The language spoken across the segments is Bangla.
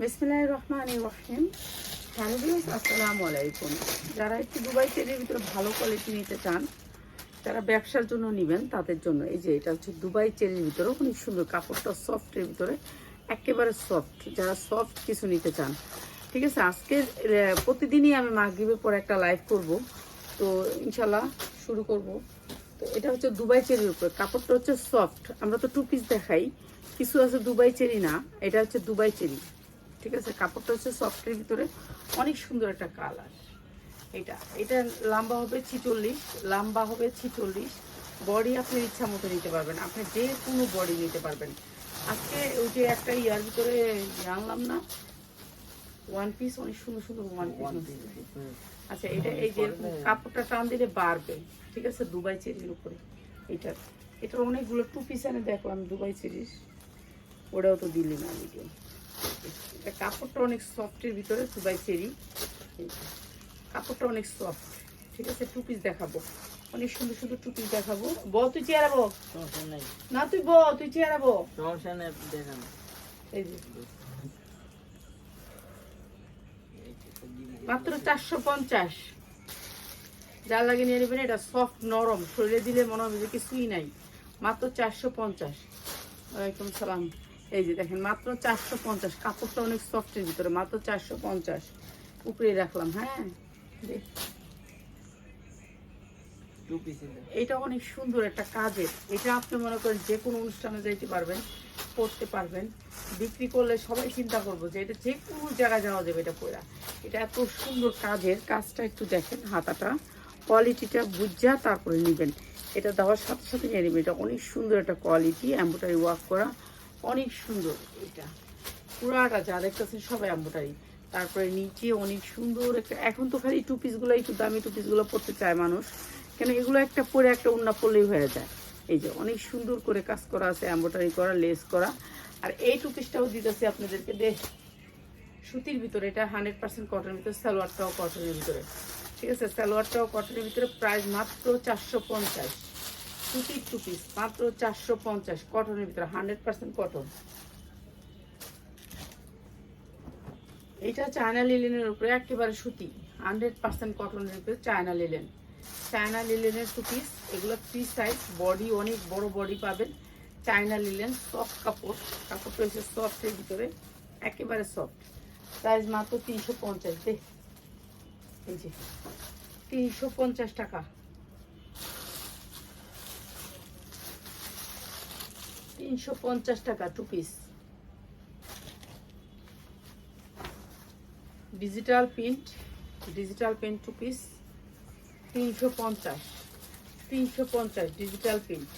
বিসমিল্লাহির রহমানির রহিম। হ্যালো ভিউয়ার্স, আসসালামু আলাইকুম। যারা একটু দুবাই তেলের ভিতরে ভালো কোয়ালিটি নিতে চান, যারা ব্যবসার জন্য নেবেন, তাদের জন্য এই যে এটা হচ্ছে দুবাই চেরির ভিতরে অনেক সুন্দর কাপড়টা সফটের ভিতরে, একেবারে সফট যারা সফট কিছু নিতে চান, ঠিক আছে? আজকে প্রতিদিনই আমি মাগরিবের পর একটা লাইভ করব। তো ইনশাল্লাহ শুরু করব। তো এটা হচ্ছে দুবাই চেরির উপরে। কাপড়টা হচ্ছে সফট আমরা তো টু পিস দেখাই। কিছু আছে দুবাই চেরি না, এটা হচ্ছে দুবাই চেরি। ঠিক আছে? কাপড়টা হচ্ছে সফটের ভিতরে। অনেক সুন্দর একটা কালার এটা এটা লম্বা হবে ছিচল্লিশ লম্বা হবে ছিচল্লিশ। বডি আপনি ইচ্ছা মতো নিতে পারবেন। আপনি যে কোনো বডি নিতে পারবেন। আজকে ওই যে একটা ইয়ার ভিতরে জানলাম না? ওয়ান পিস অনেক সুন্দর সুন্দর ওয়ান পিস আচ্ছা এটা এই যে কাপড়টা টান দিলে বাড়বে। ঠিক আছে? দুবাই চেরির উপরে। এটা এটার অনেকগুলো টু পিস এনে দেখলাম দুবাই চেরির। ওটাও তো দিলি না ভিডিও এটা কাপড়টা অনেক সফটের ভিতরে দুবাই চেরি। কাপড়টা অনেক সফট ঠিক আছে টু পিস দেখাবো। অনেক সুন্দর সুন্দর টু পিস দেখাবো। ব তুই চেয়ারাবো না তুই ব তুই চেয়ারাবো সমস্যা নেই দেখান। এই যে মাত্র চারশো পঞ্চাশ। যা লাগে নিয়ে নেবেন এটা সফট নরম। শরীরে দিলে মনে হবে যে কিছুই নাই। মাত্র চারশো পঞ্চাশ। ওয়ালাইকুম সালাম। এই যে দেখেন মাত্র চারশো পঞ্চাশ। কাপড়টা অনেক সফটের ভিতরে মাত্র চারশো পঞ্চাশ। উপরে রাখলাম হ্যাঁ। এটা অনেক সুন্দর একটা কাজের। এটা আপনি মনে করেন যে কোনো অনুষ্ঠানে যাইতে পারবেন পড়তে পারবেন। বিক্রি করলে সবাই চিন্তা করব যে এটা যে কোনো জায়গায় যাওয়া যাবে এটা পড়া এটা এত সুন্দর কাজের কাজটা একটু দেখেন হাতাটা। কোয়ালিটিটা বুঝা তারপরে নেবেন। এটা দেওয়ার সাথে সাথে নিয়ে নেবেন। এটা অনেক সুন্দর একটা কোয়ালিটি এম্বোটারি ওয়ার্ক করা। অনেক সুন্দর এটা। পুরাটা যা দেখতেছেন সব এম্বোটারি তারপরে নিচে অনেক সুন্দর একটা এখন তো খালি টু পিসগুলো একটু দামি টু পিসগুলো পরতে চায় মানুষ। কেন এগুলো একটা পরে একটা উন্না পরলেই হয়ে যায়। এই যে অনেক সুন্দর করে কাজ করা আছে এম্বোটারি করা, লেস করা। আর এই টু পিসটাও দিতেছি আপনাদেরকে দেখ সুতির ভিতরে, এটা হান্ড্রেড পার্সেন্ট কটনের ভিতরে, সালোয়ারটাও কটনের ভিতরে। ঠিক আছে, সালোয়ারটাও কটনের ভিতরে প্রাইস মাত্র চারশো পঞ্চাশ। সুতির টু পিস মাত্র চারশো পঞ্চাশ, কটনের ভিতরে, হান্ড্রেড পার্সেন্ট কটন। এটা চায়না লিলেনের উপরে, একেবারে সুতি, হান্ড্রেড পার্সেন্ট কটনের উপরে চায়না লিলেন চায়না লিলেনের টু পিস এগুলো ফ্রি সাইজ বডি অনেক বড় বডি পাবেন। চায়না লিলেন সফট কাপড়, কাপড়টা হচ্ছে সফটের ভিতরে, একেবারে সফট প্রাইস মাত্র তিনশো পঞ্চাশ দে এই যে, তিনশো পঞ্চাশ টাকা। তিনশো পঞ্চাশ টাকা two piece digital print digital print two piece তিনশো পঞ্চাশ তিনশো পঞ্চাশ ডিজিটাল প্রিন্ট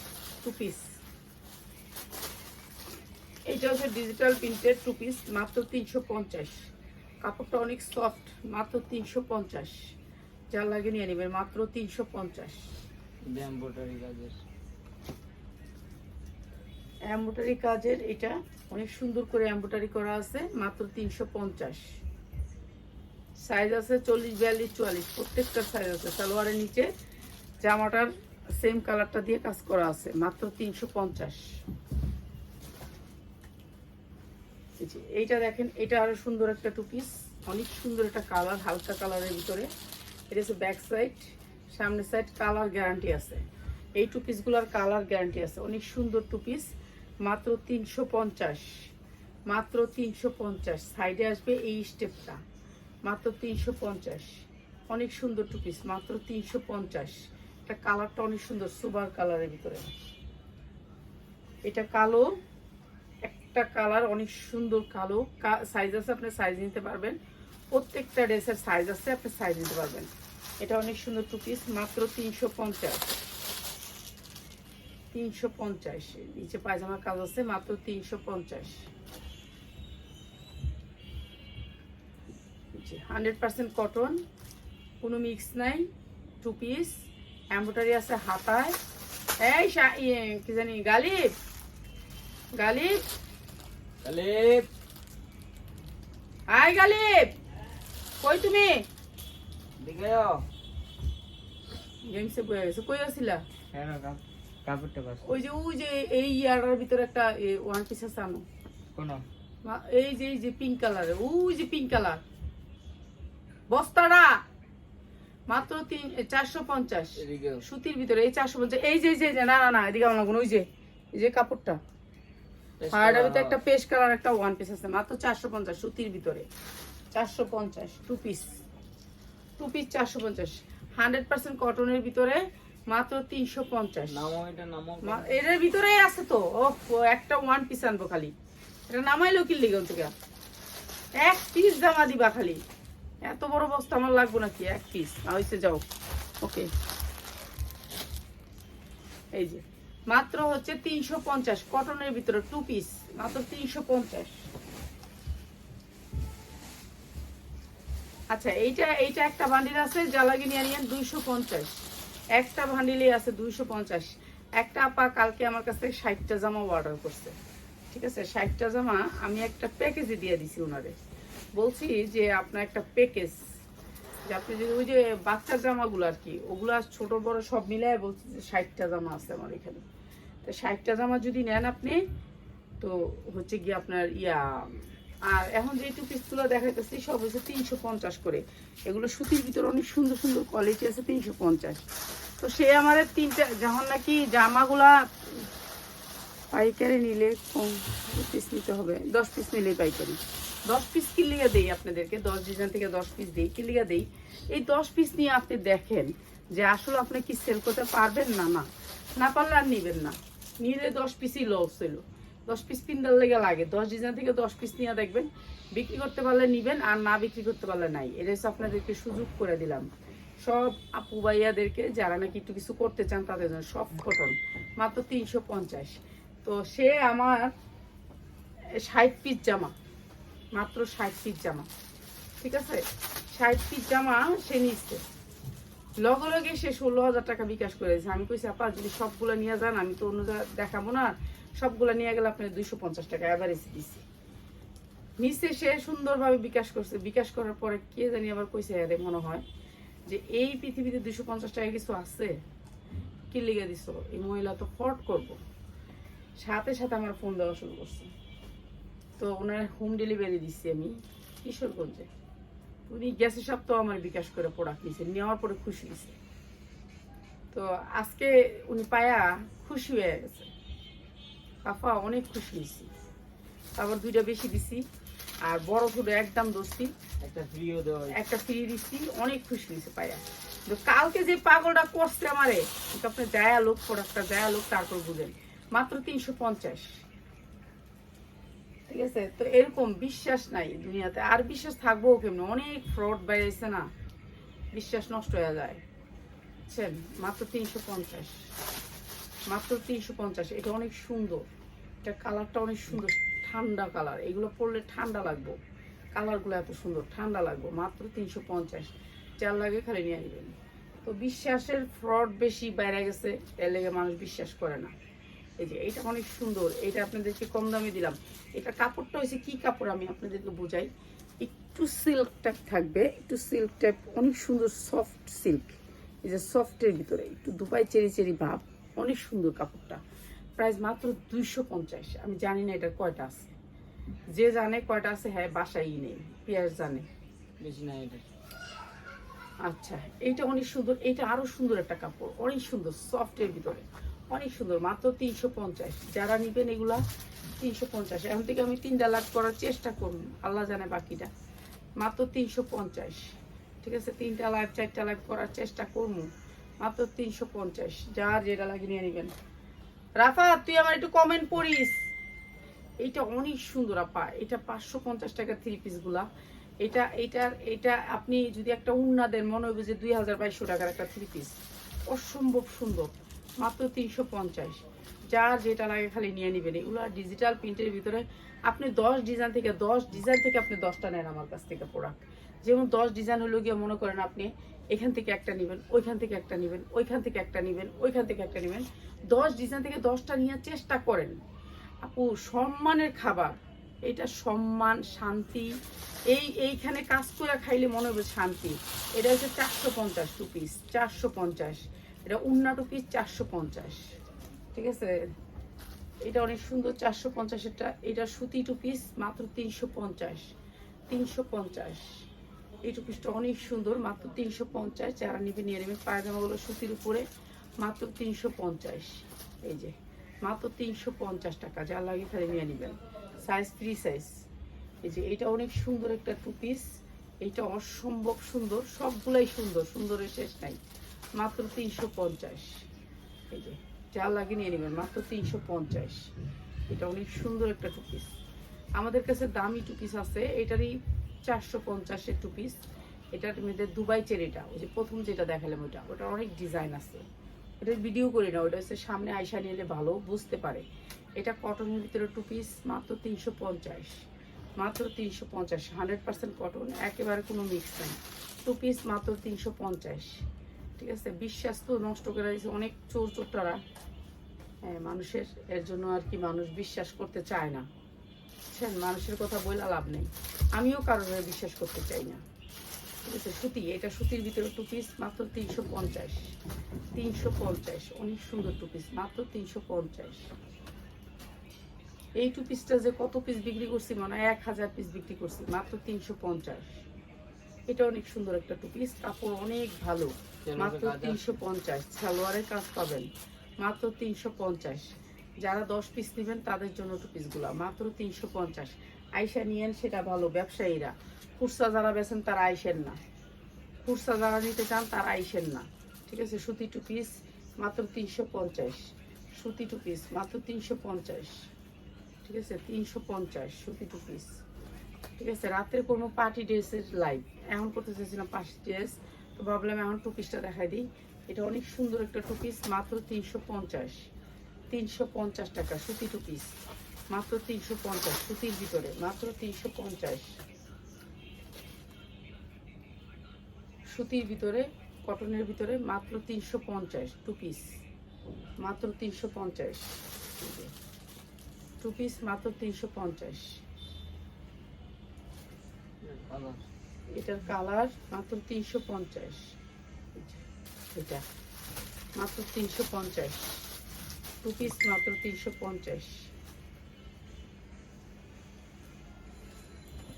টু পিস এইটা হচ্ছে ডিজিটাল প্রিন্টের টু পিস মাত্র তিনশো পঞ্চাশ। কাপড়টা অনেক সফট মাত্র তিনশো পঞ্চাশ। যা লাগে নিয়ে নেবেন, মাত্র তিনশো পঞ্চাশ। এম্বোটারি কাজের এটা অনেক সুন্দর করে এম্বোটারি করা আছে, মাত্র তিনশো পঞ্চাশ। সাইজ আছে চল্লিশ, বিয়াল্লিশ, চুয়াল্লিশ। প্রত্যেকটা সাইজ আছে। সালোয়ারের নিচে জামাটার সেম কালারটা দিয়ে কাজ করা আছে, মাত্র তিনশো পঞ্চাশ। এইটা দেখেন, এটা আরও সুন্দর একটা টু পিস অনেক সুন্দর একটা কালার হালকা কালারের ভিতরে। এটা হচ্ছে ব্যাক সাইড সামনের সাইড কালার গ্যারান্টি আছে। এই টু পিসগুলোর কালার গ্যারান্টি আছে। অনেক সুন্দর টু পিস মাত্র তিনশো পঞ্চাশ। মাত্র তিনশো পঞ্চাশ। সাইডে আসবে এই স্টেপটা। মাত্র তিনশো পঞ্চাশ। অনেক সুন্দর টু পিস মাত্র তিনশো পঞ্চাশ। এটা কালারটা অনেক সুন্দর, সুবার কালারের ভিতরে। এটা কালো। একটা কালার অনেক সুন্দর কালো। সাইজ আছে, আপনি সাইজ নিতে পারবেন। প্রত্যেকটা ড্রেসের সাইজ আছে, আপনি সাইজ নিতে পারবেন। এটা অনেক সুন্দর টু পিস মাত্র তিনশো পঞ্চাশ। তিনশো পঞ্চাশ। নিচে পায়জামার কাজ আছে মাত্র তিনশো পঞ্চাশ। হান্ড্রেড পার্সেন্ট কটন কোনো মিক্স নাই টু পিস। এম্ব্রয়ডারি আছে হাতায়। এই কি জানি গালিব গালিব। তাহলে আই গালিব কই তুমি? গেমসে বয়ে গেছে কই আসিলা? হ্যাঁ কাপড়টা বাস। ওই যে ওই যে এই ইয়ারের ভিতরে একটা ওয়ান পিস আছে আনো। কোন? এই যে এই যে পিঙ্ক কালারের ওই যে পিঙ্ক কালার বস্তাটা! মাত্র তিন চারশো পঞ্চাশ। সুতির ভিতরে এই চারশো পঞ্চাশ। এই যে এই যে না না না এদিকে আমার ওই যে এই যে কাপড়টা। পাহাড়ের ভিতরে একটা পেস্ট কালার একটা ওয়ান পিস আছে মাত্র চারশো পঞ্চাশ সুতির ভিতরে। চারশো পঞ্চাশ টু পিস টু পিস চারশো পঞ্চাশ। হান্ড্রেড পার্সেন্ট কটনের ভিতরে মাত্র তিনশো পঞ্চাশ। এটার ভিতরেই আছে তো। ও একটা ওয়ান পিস আনব খালি। এটা নামাইলো কি লিগে থেকে। এক পিস জামা দিবা খালি। এত বড় বস্তা আমার লাগবে নাকি? এক পিস হয়েছে যাও। ওকে এই যে মাত্র হচ্ছে তিনশো পঞ্চাশ। কটনের ভিতরে টু পিস মাত্র তিনশো পঞ্চাশ। আচ্ছা এইটা এইটা একটা বান্ডিল আছে জ্বালাগি নিয়ে নিয়ে দুইশো পঞ্চাশ। একটা বান্ডিলই আছে দুইশো পঞ্চাশ। একটা আপা কালকে আমার কাছ থেকে ষাটটা জামা অর্ডার করছে। ঠিক আছে? ষাটটা জামা আমি একটা প্যাকেজে দিয়ে দিছি ওনারে বলছি যে আপনার একটা প্যাকেজ যে আপনি যদি ওই যে বাচ্চার জামাগুলো আর কি, ওগুলো ছোট বড় সব মিলায় বলছি যে ষাটটা জামা আছে আমার এখানে। তো ষাটটা জামা যদি নেন আপনি, তো হচ্ছে গিয়ে আপনার ইয়া আর এখন যে টু পিসগুলো দেখাইতেছি, সব হচ্ছে তিনশো পঞ্চাশ করে। এগুলো সুতির ভিতরে অনেক সুন্দর সুন্দর কোয়ালিটি আছে, তিনশো পঞ্চাশ। তো সে আমার তিনটা, যখন নাকি জামাগুলা পাইকারি নিলে কম পিস নিতে হবে, দশ পিস নিলেই পাইকারি। দশ পিস কি লিগে দেই আপনাদেরকে, দশ ডিজাইন থেকে দশ পিস দিই কি লিগে দেই। এই দশ পিস নিয়ে আপনি দেখেন যে আসলে আপনি কি সেল করতে পারবেন না না। না পারলে আর নিবেন না। নিলে দশ পিসই লস হইল। দশ পিস পিন্ডার লেগে লাগে। দশ ডিজাইন থেকে দশ পিস নিয়ে দেখবেন, বিক্রি করতে পারলে নিবেন আর না বিক্রি করতে পারলে নাই। এটা হচ্ছে আপনাদেরকে সুযোগ করে দিলাম। সব আপু ভাইয়াদেরকে যারা নাকি একটু কিছু করতে চান তাদের জন্য সব কটন মাত্র তিনশো পঞ্চাশ। তো সে আমার ষাট পিস জামা, মাত্র ষাট পিস জামা। ঠিক আছে? ষাট পিস জামা সে নিচ্ছে। লগে লগে সে ষোলো হাজার টাকা বিকাশ করেছে আমি কইছি, আপা, যদি সবগুলো নিয়ে যান, আমি তো অন্য দেখাবো না। সবগুলো নিয়ে গেলে আপনি দুইশো পঞ্চাশ টাকা অ্যাভারেজ দিছি। নিচে সে সুন্দরভাবে বিকাশ করছে। বিকাশ করার পরে কে জানি আবার কইছে, আরে মনে হয় যে এই পৃথিবীতে দুইশো পঞ্চাশ টাকা কিছু আছে। কি লিখে দিছ? এই মহিলা তো ফট করব। সাথে সাথে আমার ফোন দেওয়া শুরু করছে। তো ওনার হোম ডেলিভারি দিচ্ছি আমি কিশোরগঞ্জে। উনি গ্যাসের সপ্তাহ আমার বিকাশ করে প্রোডাক্ট নিয়েছে নেওয়ার পরে খুশি হয়েছে তো আজকে উনি পায়া খুশি হয়ে গেছে। কাফা অনেক খুশি হয়েছি। তারপর দুইটা বেশি দিছি আর বড় ছোট একদম দোষী একটা ফ্রিও দেওয়া একটা ফ্রি দিচ্ছি অনেক খুশি হয়েছে পায়া। তো কালকে যে পাগলটা করছে আমারে আপনি যায়া লোক প্রোডাক্টটা যায়া লোক তারপর বুঝেন। মাত্র তিনশো পঞ্চাশ। ঠিক আছে? তো এরকম বিশ্বাস নাই দুনিয়াতে। আর বিশ্বাস থাকব কেমনি? অনেক ফ্রড বেড়েছে না। বিশ্বাস নষ্ট হয়ে যায়। বুঝছেন? মাত্র তিনশো পঞ্চাশ। মাত্র তিনশো পঞ্চাশ, এটা অনেক সুন্দর। এটা কালারটা অনেক সুন্দর, ঠান্ডা কালার। এগুলো পরলে ঠান্ডা লাগবো। কালারগুলো এত সুন্দর, ঠান্ডা লাগবে, মাত্র তিনশো পঞ্চাশ। চার লাগে খালি নিয়ে আসবেন। তো বিশ্বাসের ফ্রড বেশি বাইরে গেছে, এর লেগে মানুষ বিশ্বাস করে না। এই যে, এটা অনেক সুন্দর। এটা আপনাদেরকে কম দামে দিলাম। এটা কাপড়টা হয়েছে কি কাপড় আমি আপনাদেরকে বোঝাই। একটু সিল্ক টাইপ থাকবে, একটু সিল্ক টাইপ অনেক সুন্দর সফট সিল্ক এই যে সফটের ভিতরে, একটু দুপাই চেরি চেরি ভাব। অনেক সুন্দর কাপড়টা। প্রাইস মাত্র দুইশো পঞ্চাশ। আমি জানি না এটার কয়টা আছে। যে জানে কয়টা আছে হ্যাঁ বাসাই নেই। পেঁয়াজ জানে। বেশি না এটা। আচ্ছা এইটা অনেক সুন্দর। এটা আরও সুন্দর একটা কাপড়। অনেক সুন্দর সফটের ভিতরে। অনেক সুন্দর মাত্র তিনশো পঞ্চাশ। যারা নিবেন এগুলা তিনশো পঞ্চাশ। এখন থেকে আমি তিনটা লাখ করার চেষ্টা করুন আল্লাহ জানে বাকিটা। মাত্র তিনশো পঞ্চাশ। ঠিক আছে তিনটা লাইভ চারটা লাইভ করার চেষ্টা করব। মাত্র তিনশো পঞ্চাশ। যার যেটা লাগে নিয়ে নেবেন। রাফা, তুই আমার একটু কমেন্ট পড়িস। এইটা অনেক সুন্দর, আপা। এটা পাঁচশো পঞ্চাশ টাকা থ্রি পিসগুলা। এটা, এটার, এটা আপনি যদি একটা উন্না দেন, মনে হবে যে দুই হাজার বাইশশো টাকার একটা থ্রি পিস অসম্ভব সুন্দর। মাত্র তিনশো পঞ্চাশ। যার যেটা লাগে খালি নিয়ে নেবেন। এগুলো ডিজিটাল প্রিন্টের ভিতরে আপনি দশ ডিজাইন থেকে, দশ ডিজাইন থেকে আপনি দশটা নেন আমার কাছ থেকে প্রোডাক্ট যেমন দশ ডিজাইন হলো গিয়ে মনে করেন আপনি এখান থেকে একটা নেবেন, ওইখান থেকে একটা নেবেন, ওইখান থেকে একটা নেবেন, ওইখান থেকে একটা নেবেন। দশ ডিজাইন থেকে দশটা নেওয়ার চেষ্টা করেন। আপু, সম্মানের খাবার। এটা সম্মান, শান্তি। এই, এইখানে কাজ করে খাইলে মনে হবে শান্তি। এটা হচ্ছে চারশো পঞ্চাশ টু পিস চারশো পঞ্চাশ। এটা উন্না পিস চারশো পঞ্চাশ। ঠিক আছে? এটা অনেক সুন্দর, চারশো পঞ্চাশেরটা। এটা সুতি টু পিস মাত্র তিনশো পঞ্চাশ। তিনশো পঞ্চাশ। এই টু পিসটা অনেক সুন্দর, মাত্র তিনশো পঞ্চাশ। যারা নিবে, নিয়ে নেবে। পায়জামাগুলো সুতির উপরে, মাত্র তিনশো পঞ্চাশ। এই যে, মাত্র তিনশো পঞ্চাশ টাকা। যা লাগে খালি নিয়ে নেবেন। সাইজ থ্রি সাইজ এই যে এটা অনেক সুন্দর একটা টু পিস এটা অসম্ভব সুন্দর, সবগুলাই সুন্দর। সুন্দরের শেষ নাই। মাত্র তিনশো পঞ্চাশ। এই যে, যা লাগে নিয়ে নেবেন। মাত্র তিনশো পঞ্চাশ। এটা অনেক সুন্দর একটা টু পিস আমাদের কাছে দামি টু পিস আছে। এটারই চারশো পঞ্চাশের টু পিস এটার মধ্যে দুবাই চেরিটা, ওই যে প্রথম যেটা দেখালাম ওটা ওটা অনেক ডিজাইন আছে। ওটার ভিডিও করি না ওটা হচ্ছে সামনে আইসা নিলে ভালো, বুঝতে পারে। এটা কটনের ভিতরে টু পিস মাত্র তিনশো পঞ্চাশ। মাত্র তিনশো পঞ্চাশ হান্ড্রেড পার্সেন্ট কটন একেবারে কোনো মিক্স নেই। টু পিস মাত্র তিনশো পঞ্চাশ। ঠিক আছে, বিশ্বাস তো নষ্ট করে দিয়েছে অনেক চোর চোরটারা হ্যাঁ মানুষের, এর জন্য আর কি মানুষ বিশ্বাস করতে চায় না। বুঝছেন? মানুষের কথা বলে লাভ নেই। আমিও কারোর বিশ্বাস করতে চাই না। ঠিক আছে? সুতি এটা সুতির ভিতরে টু পিস মাত্র তিনশো পঞ্চাশ। তিনশো পঞ্চাশ অনেক সুন্দর টু পিস মাত্র তিনশো পঞ্চাশ। এই টু পিসটা যে কত পিস বিক্রি করছি মনে হয় এক হাজার পিস বিক্রি করছি মাত্র তিনশো পঞ্চাশ। এটা অনেক সুন্দর একটা টু পিস কাপড় অনেক ভালো মাত্র তিনশো পঞ্চাশ। সালোয়ারের কাজ পাবেন মাত্র তিনশো পঞ্চাশ। যারা দশ পিস নেবেন, তাদের জন্য টু পিসগুলো মাত্র তিনশো পঞ্চাশ। আইসা নিয়েন, সেটা ভালো। ব্যবসায়ীরা। খুচরা যারা বেছেন, তারা আইসেন না। খুচরা যারা নিতে চান, তারা আইসেন না। ঠিক আছে? সুতি টু পিস মাত্র তিনশো পঞ্চাশ। সুতি টু পিস মাত্র তিনশো পঞ্চাশ। ঠিক আছে? তিনশো পঞ্চাশ সুতি টু পিস ঠিক আছে? রাত্রে কোনো পার্টি ড্রেসের লাইভ এখন করতে চাইছিলাম পার্টি ড্রেস তো ভাবলাম এখন টু পিসটা দেখাই দিই। এটা অনেক সুন্দর একটা টু পিস মাত্র তিনশো পঞ্চাশ। তিনশো পঞ্চাশ টাকা সুতি টু পিস। মাত্র তিনশো পঞ্চাশ, সুতির ভিতরে মাত্র তিনশো পঞ্চাশ। সুতির ভিতরে, কটনের ভিতরে মাত্র তিনশো পঞ্চাশ টু পিস। মাত্র তিনশো পঞ্চাশ। টু পিস মাত্র তিনশো পঞ্চাশ। এটার কালার মাত্র তিনশো পঞ্চাশ। এটা মাত্র তিনশো পঞ্চাশ। টু পিস মাত্র তিনশো পঞ্চাশ।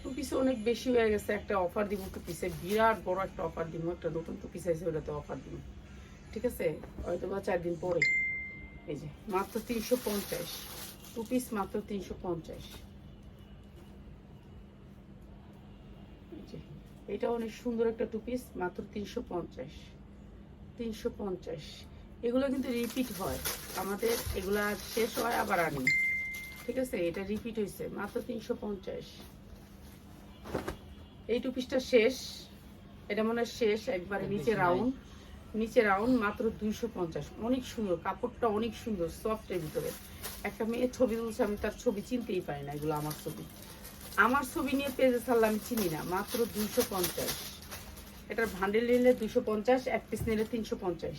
টু পিসে অনেক বেশি হয়ে গেছে, একটা অফার দিব টু পিসে বিরাট বড় একটা অফার দিব, একটা নতুন টু পিস আছে ওটাতে অফার দিব। ঠিক আছে? হয়তো বা চার দিন পরে। এই যে, মাত্র তিনশো পঞ্চাশ। টু পিস মাত্র তিনশো পঞ্চাশ। এটা অনেক সুন্দর একটা টু পিস মাত্র তিনশো পঞ্চাশ। তিনশো পঞ্চাশ। এগুলো কিন্তু রিপিট হয়। আমাদের এগুলা শেষ হয় আবার আনি। ঠিক আছে? এটা রিপিট হয়েছে মাত্র তিনশো পঞ্চাশ। এই টু পিসটা শেষ। এটা মনে হয় শেষ একবারে নিচে রাউন্ড নিচে রাউন্ড মাত্র দুইশো পঞ্চাশ। অনেক সুন্দর। কাপড়টা অনেক সুন্দর সফটের ভিতরে। একটা মেয়ে ছবি তুলছে আমি তার ছবি চিনতেই পারি না এগুলো আমার ছবি। আমার ছবি নিয়ে পেজে ছাড়লে আমি চিনি না। মাত্র দুইশো পঞ্চাশ। এটার ভান্ডেল নিলে দুইশো পঞ্চাশ এক পিস নিলে তিনশো পঞ্চাশ।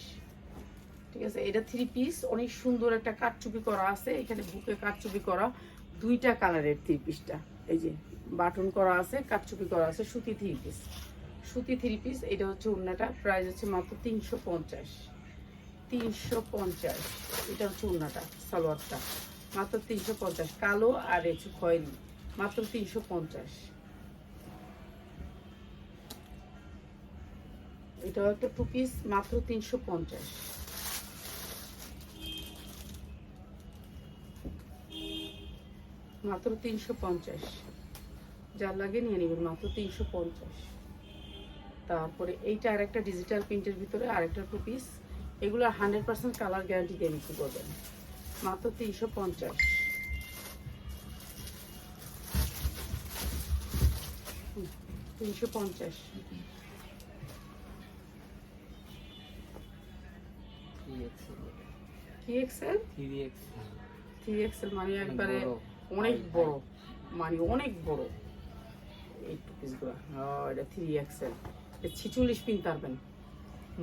ঠিক আছে? এটা থ্রি পিস অনেক সুন্দর একটা কাটচুপি করা আছে। এখানে বুকে কাটচুপি করা, দুইটা কালারের থ্রি পিসটা এই যে বাটন করা আছে কাটচুপি করা আছে, সুতি থ্রি পিস সুতি থ্রি পিস এটা হচ্ছে উন্নাটা প্রাইস হচ্ছে মাত্র তিনশো পঞ্চাশ। তিনশো পঞ্চাশ, এটা হচ্ছে উন্নাটা সালোয়ারটা। মাত্র তিনশো পঞ্চাশ, কালো আর একটু খয়েরি। মাত্র তিনশো পঞ্চাশ। এটাও একটা টু পিস মাত্র তিনশো পঞ্চাশ। মাত্র তিনশো পঞ্চাশ। যার লাগে নিয়ে নেবেন মাত্র তিনশো পঞ্চাশ। তারপরে এইটা আরেকটা ডিজিটাল প্রিন্টের ভিতরে আরেকটা টু পিস এগুলো হান্ড্রেড পার্সেন্ট কালার গ্যারান্টি দিয়ে বিক্রি করবেন। মাত্র তিনশো পঞ্চাশ। তিনশো পঞ্চাশ। থ্রি এক্সেল থ্রি এক্সেল মানে একবারে অনেক বড় মানে অনেক বড়। এই টু পিসগুলো এটা থ্রি এক্সেল এটা ছিচল্লিশ পিন পারবেন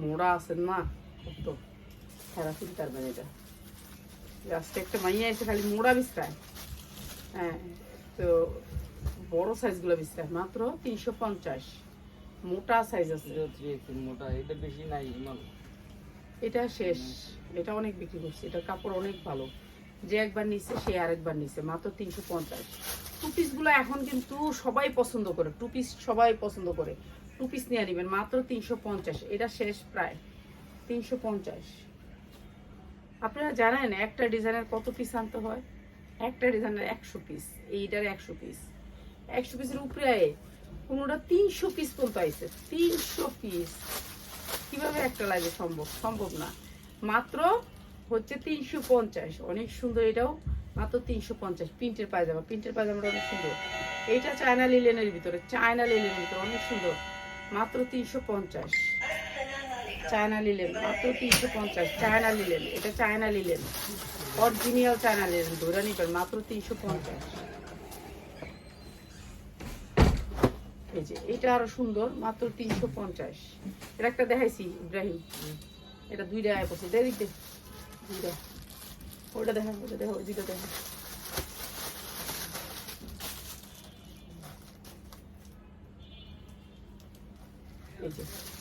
মোড়া আছেন না? কত? খেলা পিন পারবেন এটা। লাস্টে একটা মাইয়া এসে খালি মোড়া বিস্তায়। হ্যাঁ তো বড় সাইজগুলো বিস্তায়। মাত্র তিনশো পঞ্চাশ। মোটা সাইজ আছে। মোটা। এটা বেশি নাই এটা শেষ। এটা অনেক বিক্রি করছি। এটা কাপড় অনেক ভালো। যে একবার নিচ্ছে সে আরেকবার নিচ্ছে মাত্র তিনশো পঞ্চাশ। টু পিসগুলো এখন কিন্তু সবাই পছন্দ করে টু পিস সবাই পছন্দ করে। টু পিস নিয়ে নেবেন, মাত্র তিনশো পঞ্চাশ, এটা শেষ প্রায়, তিনশো পঞ্চাশ। আপনারা জানেন, একটা ডিজাইনের কত পিস আনতে হয়? একটা ডিজাইনের একশো পিস এইটার একশো পিস একশো পিসের উপরে কোনোটা তিনশো পিস পর্যন্ত আইছে, তিনশো পিস কীভাবে একটা লাগে সম্ভব? সম্ভব না। মাত্র হচ্ছে তিনশো পঞ্চাশ। অনেক সুন্দর এটাও। মাত্র তিনশো পঞ্চাশ। প্রিন্টের পায়জামা। প্রিন্টের পায়জামাটা অনেক সুন্দর। এইটা চায়না লিলেনের ভিতরে। চায়না লিলেনের ভিতরে অনেক সুন্দর। মাত্র তিনশো পঞ্চাশ। চায়না লিলেন মাত্র তিনশো পঞ্চাশ। চায়না লিলেন এটা China linen original China linen ধরে নিবেন মাত্র তিনশো পঞ্চাশ। এই যে, এটা আরও সুন্দর। মাত্র তিনশো পঞ্চাশ। এটা একটা দেখাইছি, ইব্রাহিম। এটা দুইটা আয় পড়ছে। দেখ। ওটা দেখা ওটা দেখা ওই দুইটা দেখা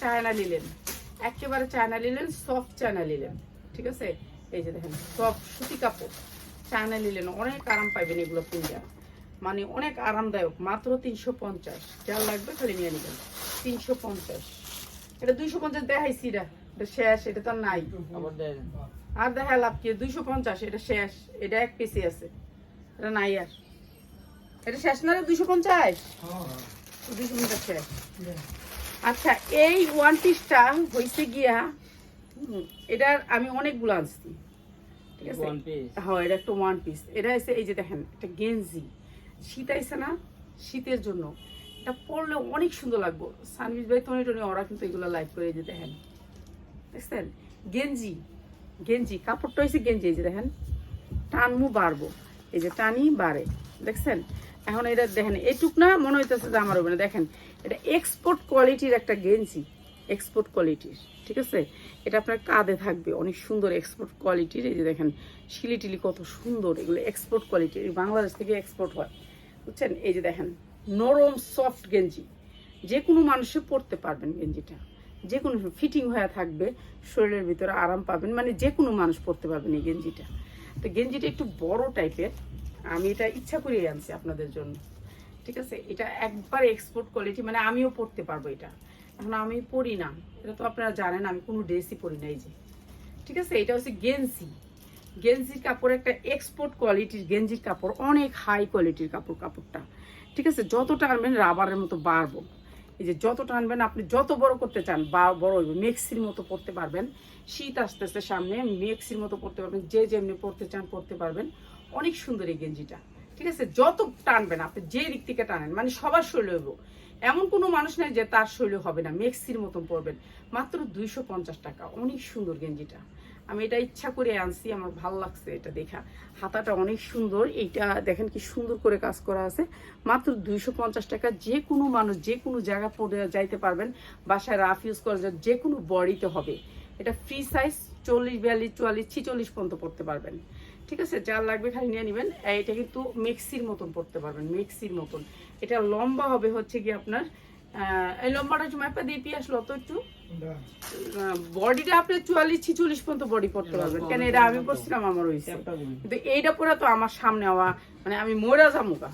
চায়না নিলেন একেবারে চায়না নিলেন সফট চায়না নিলেন ঠিক আছে? এই যে দেখেন সফট সুতি কাপড়, চায়না নিলেন অনেক আরাম পাইবেন এগুলো পিন্ডা মানে অনেক আরামদায়ক, মাত্র তিনশো পঞ্চাশ। যার লাগবে খালি নিয়ে নেবেন। তিনশো পঞ্চাশ। এটা দুইশো পঞ্চাশ দেখাইছি এটা শেষ, এটা তো নাই। আর দেখা লাভ কি দুইশো পঞ্চাশ এটা শেষ। এটা এক পিসি আছে। এটা নাই আর। এটা শেষ না রে দুইশো পঞ্চাশ? দুইশো পঞ্চাশ শেষ। আচ্ছা এই ওয়ান পিসটা হয়েছে গিয়া এটার আমি অনেকগুলো আনছি। ঠিক আছে? হ্যাঁ এটা একটা ওয়ান পিস এটা এসে এই যে দেখেন একটা গেঞ্জি। শীত আইসে না? শীতের জন্য। এটা পরলে অনেক সুন্দর লাগবে। সানবিজ ভাই টনি টনি ওরা কিন্তু এগুলো লাইভ করে যে দেখেন। দেখছেন? গেঞ্জি। গেঞ্জি, কাপড়টা হয়েছে গেঞ্জি, এই যে দেখেন, টানমু বাড়বো। এই যে টানি বাড়ে, দেখছেন? এখন এটা দেখেন এটুক না, মনে হইতেছে যে আমার হবে না দেখেন, এটা এক্সপোর্ট কোয়ালিটির একটা গেঞ্জি এক্সপোর্ট কোয়ালিটির ঠিক আছে? এটা আপনার কাঁধে থাকবে, অনেক সুন্দর এক্সপোর্ট কোয়ালিটির এই যে দেখেন শিলি টিলি কত সুন্দর, এগুলো এক্সপোর্ট কোয়ালিটির বাংলাদেশ থেকে এক্সপোর্ট হয়, বুঝছেন? এই যে দেখেন, নরম সফট গেঞ্জি যে কোনো মানুষে পরতে পারবেন গেঞ্জিটা। যে কোনো ফিটিং হয়ে থাকবে, শরীরের ভিতরে আরাম পাবেন মানে যে কোনো মানুষ পরতে পারবেন এই গেঞ্জিটা। তো গেঞ্জিটা একটু বড় টাইপের আমি এটা ইচ্ছা করেই আনছি আপনাদের জন্য। ঠিক আছে? এটা একবার এক্সপোর্ট কোয়ালিটি মানে আমিও পরতে পারব এটা। এখন আমি পরি না, এটা তো আপনারা জানেন, আমি কোনো ড্রেসই পরি না এই যে। ঠিক আছে? এটা হচ্ছে গেঞ্জি। গেঞ্জির কাপড় একটা এক্সপোর্ট কোয়ালিটির গেঞ্জির কাপড় অনেক হাই কোয়ালিটির কাপড়, কাপড়টা। ঠিক আছে? যতটা আনবেন রাবারের মতো বাড়বো। এই যে যত টানবেন, আপনি যত বড় করতে চান, বা বড় হইবে, মেক্সির মতো পড়তে পারবেন। শীত আসতেছে সামনে, মেক্সির মতো পড়তে পারবেন, যে যেমনি পড়তে চান পড়তে পারবেন। অনেক সুন্দর এই গেঞ্জিটা। ঠিক আছে? যত টানবেন, আপনি যে দিক থেকে টানেন মানে সবার শৈল হইব। এমন কোনো মানুষ নাই যে তার শৈল হবে না, মেক্সির মতন পরবেন। মাত্র দুইশো পঞ্চাশ টাকা, অনেক সুন্দর গেঞ্জিটা। আমি এটা ইচ্ছা করে আনছি, আমার ভালো লাগছে এটা দেখা। হাতাটা অনেক সুন্দর, এইটা দেখেন কি সুন্দর করে কাজ করা আছে। মাত্র দুইশো পঞ্চাশ টাকা, যে কোনো মানুষ যে কোনো জায়গা পরে যাইতে পারবেন, বাসায় রাফ ইউজ করা যায় যে কোনো বডিতে হবে। এটা ফ্রি সাইজ চল্লিশ, বিয়াল্লিশ, চুয়াল্লিশ, ছিচল্লিশ পর্যন্ত পড়তে পারবেন। ঠিক আছে, যার লাগবে খালি নিয়ে নেবেন। এটা কিন্তু মিক্সির মতন পড়তে পারবেন, মিক্সির মতন। এটা লম্বা হবে হচ্ছে কি আপনার এই লম্বাটা ম্যাপটা দিয়ে দিয়ে আসলো তো একটু। বডিটা আপনি চুয়াল্লিশ ছিচল্লিশ পর্যন্ত বডি পড়তে পারবেন। কেন এটা আমি করছিলাম আমার হয়েছে কিন্তু এইটা পরে তো আমার সামনে হওয়া মানে আমি ময়রা যামুকা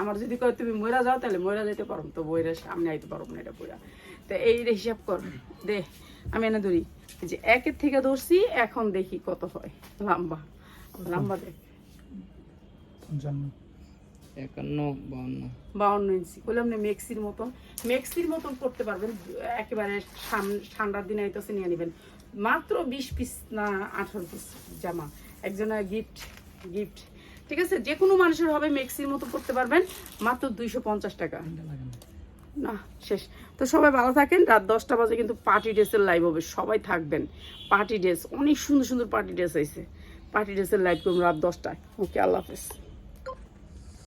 আমার যদি কয় তুমি ময়রা যাও তাহলে ময়রা যেতে পারো তো বইরা সামনে আইতে পারো না এটা পুরা তো এই রে হিসাব কর। দে আমি এনে ধরি। যে একের থেকে ধরছি এখন দেখি কত হয়। লম্বা। লম্বা দেখ একান্ন বাউন্ন। বাউন্ন ইঞ্চি। বললাম না মেক্সির মতন। মেক্সির মতন করতে পারবেন একেবারে ঠান্ডার দিনে আইতেছে নিয়ে নেবেন। মাত্র বিশ পিস না আঠারো পিস জামা। একজনের গিফট গিফট ঠিক আছে যে কোনো মানুষের হবে মেক্সির মতো করতে পারবেন। মাত্র দুইশো পঞ্চাশ টাকা। না। শেষ। তো সবাই ভালো থাকেন। রাত দশটা বাজে কিন্তু পার্টি ড্রেসের লাইভ হবে। সবাই থাকবেন। পার্টি ড্রেস অনেক সুন্দর সুন্দর পার্টি ড্রেস হয়েছে পার্টি ড্রেসের লাইভ করুন রাত দশটায়। ওকে আল্লাহ হাফেজ।